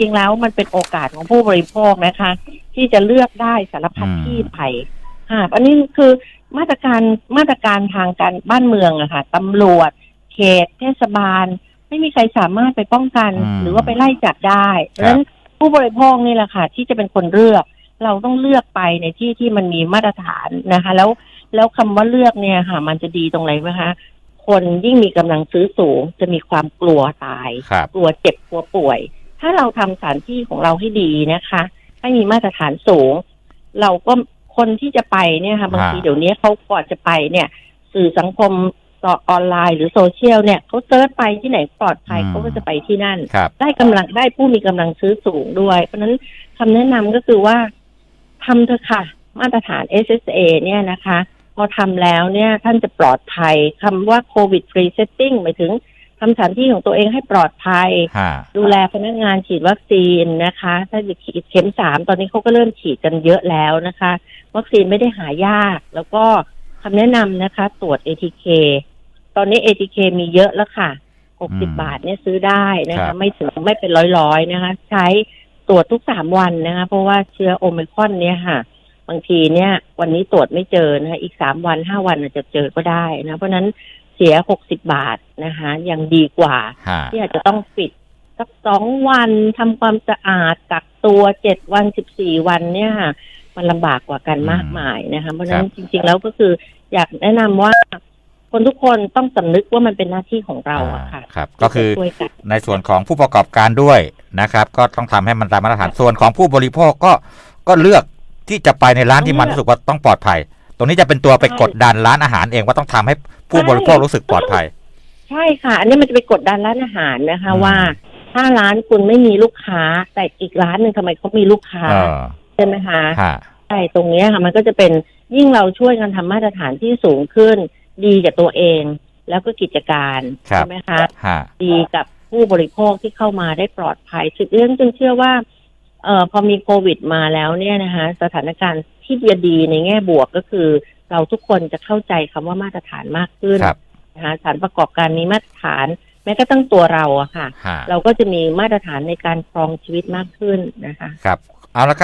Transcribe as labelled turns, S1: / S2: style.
S1: จริงแล้วมันเป็นโอกาสของผู้บริโภคนะคะ ที่จะเลือกได้สารพัด
S2: อืม
S1: ที่ไผ่ค่ะอันนี้คือมาตรการมาตรการทางการบ้านเมืองอะค่ะตำรวจ เขต เทศบาล ไม่มีใครสามารถไปป้องกัน
S2: อืม
S1: หรือว่าไปไล่จับได้เพราะฉะนั้นผู้บริโภคนี่แหละค่ะ ที่จะเป็นคนเลือก เราต้องเลือกไปในที่ที่มันมีมาตรฐานนะคะ แล้วแล้วคำว่าเลือกเนี่ยค่ะ มันจะดีตรงไหนไหมคะคนยิ่งมีกำลังซื้อสูง จะมีความกลัวตาย
S2: ครับ
S1: กลัวเจ็บกลัวป่วย ถ้าเราทำสถานที่ของเราให้ดีนะคะ ให้มีมาตรฐานสูง เราก็คนที่จะไปเนี่ยค่ะบางที
S2: ฮะ
S1: เดี๋ยวนี้เขาก่อนจะไปเนี่ย สื่อสังคมต่อออนไลน์หรือโซเชียลเนี่ยเขาเซิร์ชไปที่ไหนปลอดภัย
S2: อืม
S1: เขาก็จะไปที่นั่น
S2: ครับ
S1: ได้กำลังได้ผู้มีกำลังซื้อสูงด้วย เพราะฉะนั้นคำแนะนำก็คือว่าทำเถอะค่ะ มาตรฐาน SSA เนี่ยนะคะ พอทำแล้วเนี่ยท่านจะปลอดภัยคำว่า COVID free setting หมายถึง ทำสถานที่ของตัวเองให้ปลอดภัย
S2: ฮะ
S1: ดูแลพนักงานฉีดวัคซีนนะคะ ถ้าจะฉีดเข็มสามตอนนี้เขาก็เริ่มฉีดกันเยอะแล้วนะคะ วัคซีนไม่ได้หายาก แล้วก็คำแนะนำนะคะตรวจ ATK ตอนนี้ ATK มีเยอะแล้วค่ะ60บาทเนี่ยซื้อได้นะคะ ไม่ถึงไม่เป็นร้อยๆนะคะ ใช้ตรวจทุกสามวันนะคะ เพราะว่าเชื้อโอมิครอนเนี่ยค่ะ บางทีเนี่ย วันนี้ตรวจไม่เจอนะคะอีกสามวันห้าวันอาจจะเจอก็ได้นะ เพราะฉะนั้น เสีย60บาทนะคะยังดีกว่า
S2: ฮะ
S1: ที่อาจจะต้องปิดสักสองวันทำความสะอาดกักตัวเจ็ดวันสิบสี่วันเนี่ยค่ะมันลำบากกว่ากันมากมายนะคะเพราะฉะนั้นจริง ๆ แล้วก็คืออยากแนะนำว่าคนทุกคนต้องสำนึกว่ามันเป็นหน้าที่ของเราอะค่ะ
S2: ครับ ก็คือ
S1: ที่จะช่วยกัน
S2: ในส่วนของผู้ประกอบการด้วยนะครับ ก็ต้องทำให้มันตามมาตรฐานส่วนของผู้บริโภคก็ก็เลือกที่จะไปในร้านที่มันรู้สึกว่าต้องปลอดภัย ตรงนี้จะเป็นตัวไปกดดันร้านอาหารเองว่าต้องทำให้ผู้บริโภครู้สึกปลอดภัย
S1: ใช่ค่ะ อันนี้มันจะไปกดดันร้านอาหารนะคะ
S2: อืม
S1: ว่าถ้าร้านคุณไม่มีลูกค้า แต่อีกร้านหนึ่งทำไมเขามีลูกค้า
S2: เออ
S1: ใช่ไหมคะ
S2: ฮะ
S1: ใช่ตรงเนี้ยค่ะ มันก็จะเป็นยิ่งเราช่วยกันทำมาตรฐานที่สูงขึ้น ดีกับตัวเอง แล้วก็กิจการ
S2: ครับ
S1: ใช่ไหมคะ
S2: ฮะ
S1: ดีกับผู้บริโภคที่เข้ามาได้ปลอดภัยสุดเรื่องจึงเชื่อว่า เอ่อพอมีโควิดมาแล้วเนี่ยนะคะสถานการณ์ที่จะดีในแง่บวกก็คือ เราทุกคนจะเข้าใจคำว่ามาตรฐานมากขึ้น
S2: ครับ
S1: นะคะสถานประกอบการมีมาตรฐาน แม้กระทั่งตัวเราอะค่ะ
S2: ฮะ
S1: เราก็จะมีมาตรฐานในการครองชีวิตมากขึ้นนะคะ
S2: ครับเอาละครับ